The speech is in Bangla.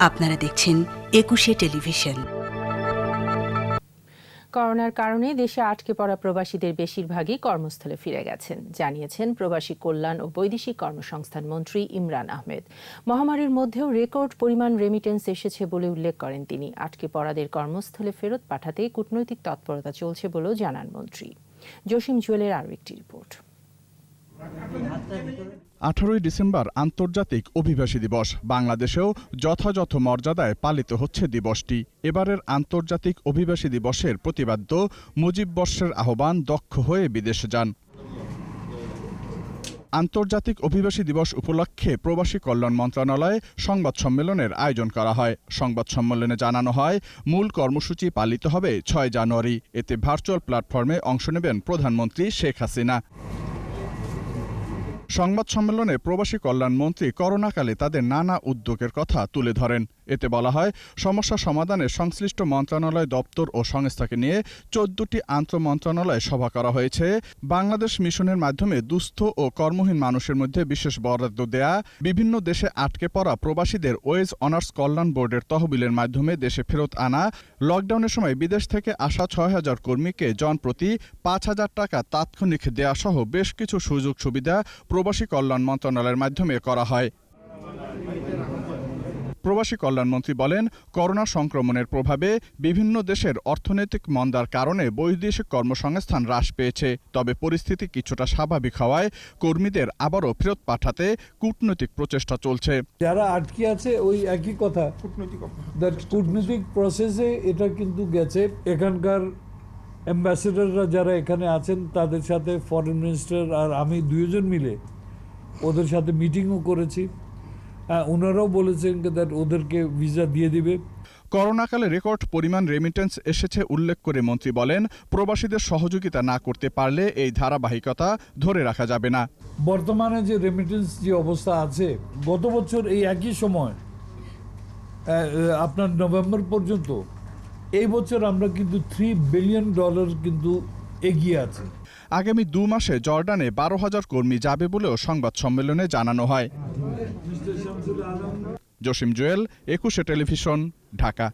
আপনারা দেখছেন একুশে টেলিভিশন। করোনার কারণে দেশে আটকে পড়া প্রবাসীদের বেশিরভাগই কর্মস্থলে ফিরে গেছেন, জানিয়েছেন প্রবাসী কল্যাণ ও বৈদেশিক কর্মসংস্থান মন্ত্রী ইমরান আহমেদ। মহামারীর মধ্যেও রেকর্ড পরিমাণ রেমিটেন্স এসেছে বলে উল্লেখ করেন তিনি। আটকে পড়াদের কর্মস্থলে ফেরত পাঠাতে কূটনৈতিক তৎপরতা চলছে বলেও জানান মন্ত্রী। জসিম জুয়েলের আরও একটি রিপোর্ট। আঠারোই ডিসেম্বর আন্তর্জাতিক অভিবাসী দিবস। বাংলাদেশেও যথাযথ মর্যাদায় পালিত হচ্ছে দিবসটি। এবারের আন্তর্জাতিক অভিবাসী দিবসের প্রতিবাদ্য মুজিব বর্ষের আহ্বান দক্ষ হয়ে বিদেশে যান। আন্তর্জাতিক অভিবাসী দিবস উপলক্ষে প্রবাসী কল্যাণ মন্ত্রণালয়ে সংবাদ সম্মেলনের আয়োজন করা হয়। সংবাদ সম্মেলনে জানানো হয়, মূল কর্মসূচি পালিত হবে ছয় জানুয়ারি। এতে ভার্চুয়াল প্ল্যাটফর্মে অংশ নেবেন প্রধানমন্ত্রী শেখ হাসিনা। সংবাদ সম্মেলনে প্রবাসী কল্যাণ মন্ত্রী করোনাকালে তাদের নানা উদ্যোগের কথা তুলে ধরেন। এতে বলা হয়, সমস্যা সমাধানে সংশ্লিষ্ট মন্ত্রণালয় দপ্তর ও সংস্থাকে নিয়ে চোদ্দটি আন্তঃ মন্ত্রণালয় সভা করা হয়েছে। বাংলাদেশ মিশনের মাধ্যমে দুস্থ ও কর্মহীন মানুষের মধ্যে বিশেষ বরাদ্দ দেয়া, বিভিন্ন দেশে আটকে পড়া প্রবাসীদের ওয়েজ অনার্স কল্যাণ বোর্ডের তহবিলের মাধ্যমে দেশে ফেরত আনা, লকডাউনের সময় বিদেশ থেকে আসা ছয় হাজার কর্মীকে জনপ্রতি পাঁচ হাজার টাকা তাৎক্ষণিক দেয়া সহ বেশ কিছু সুযোগ সুবিধা প্রবাসী কল্যাণ মন্ত্রণালয়ের মাধ্যমে করা হয়। প্রবাসী কল্যাণমন্ত্রী বলেন করোনা সংক্রমণের প্রভাবে বিভিন্ন দেশের অর্থনৈতিক মন্দার কারণে বৈদেশিক কর্মসংস্থান হ্রাস পেয়েছে। তবে পরিস্থিতি কিছুটা স্বাভাবিক হওয়ায় কর্মীদের আবারও ফেরত পাঠাতে কূটনৈতিক প্রচেষ্টা চলছে। যারা আটকে আছে ওই একই কথা। দ্যাট কূটনৈতিক প্রসেসে এটা কিন্তু গেছে। এখানকার অ্যাম্বাসেডাররা যারা এখানে আছেন তাদের সাথে ফরেন মিনিস্টার আর আমি দুইজন মিলে ওদের সাথে মিটিংও করেছি। ওনারাও বলেছেন দ্যাট ওদেরকে ভিসা দিয়ে দিবে। করোনাকালে রেকর্ড পরিমাণ রেমিটেন্স এসেছে উল্লেখ করে মন্ত্রী বলেন প্রবাসীদের সহযোগিতা না করতে পারলে এই ধারাবাহিকতা ধরে রাখা যাবে না। বর্তমানে যে রেমিটেন্স যে অবস্থা আছে গত বছর এই একই সময় আপনার নভেম্বর পর্যন্ত এই বছর আমরা কিন্তু থ্রি বিলিয়ন ডলার কিন্তু এগিয়ে আছি। আগামী দু মাসে জর্ডানে বারো হাজার কর্মী যাবে বলেও সংবাদ সম্মেলনে জানানো হয়। জসিম জুয়েল একুশে টেলিভিশন ঢাকা।